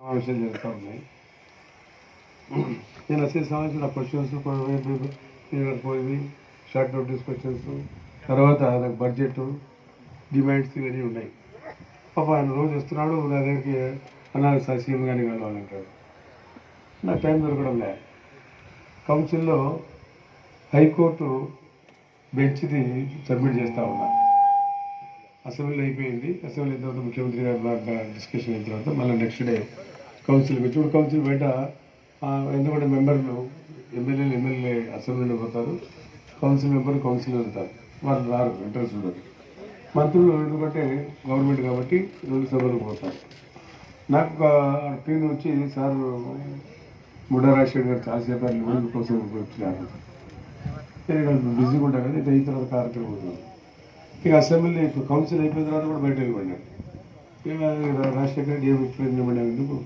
సమావేశాలు జరుగుతూ ఉన్నాయి. నేను అసలు సమావేశం క్వశ్చన్స్ పోయి షార్ట్ నోటీస్ క్వశ్చన్స్ తర్వాత నాకు బడ్జెట్ డిమాండ్స్ ఇవన్నీ ఉన్నాయి. పాప ఆయన రోజు వస్తున్నాడు నా దగ్గరికి అన్నారు సార్ సీఎం గారిని కలవాలంటాడు. నాకు టైం దొరకడం లే కౌన్సిల్లో హైకోర్టు బెంచ్ది సబ్మిట్ చేస్తూ ఉన్నాను అసెంబ్లీ అయిపోయింది. అసెంబ్లీ అయిన తర్వాత ముఖ్యమంత్రి గారు డిస్కషన్ అయిన తర్వాత మళ్ళీ నెక్స్ట్ డే కౌన్సిల్కి వచ్చి ఇప్పుడు కౌన్సిల్ బయట ఎందుకంటే మెంబర్లు ఎమ్మెల్యేలు ఎమ్మెల్యే అసెంబ్లీలో పోతారు. కౌన్సిల్ మెంబర్ కౌన్సిల్ వెళ్తారు. వాళ్ళు రారు ఇంట్రెస్ట్ ఉండదు. మంత్రులు ఎందుకంటే గవర్నమెంట్ కాబట్టి రెండు సభలకు పోతారు. నాకు ఒక టీం వచ్చి సార్ బుడ్డా రాజశేఖర్ గారు చాలాసేపు ఆయన ఊరి కోసం వచ్చినారు. నేను బిజీగా ఉంటాను కదా ఇది అయిన తర్వాత కార్యక్రమం ఉంది. ఇక అసెంబ్లీ కౌన్సిల్ అయిపోయిన తర్వాత కూడా బయట వెళ్ళిపోయినాడు రాజశేఖర్ రెడ్డి ఏమి ఇట్లా నిలబడినా ఎందుకు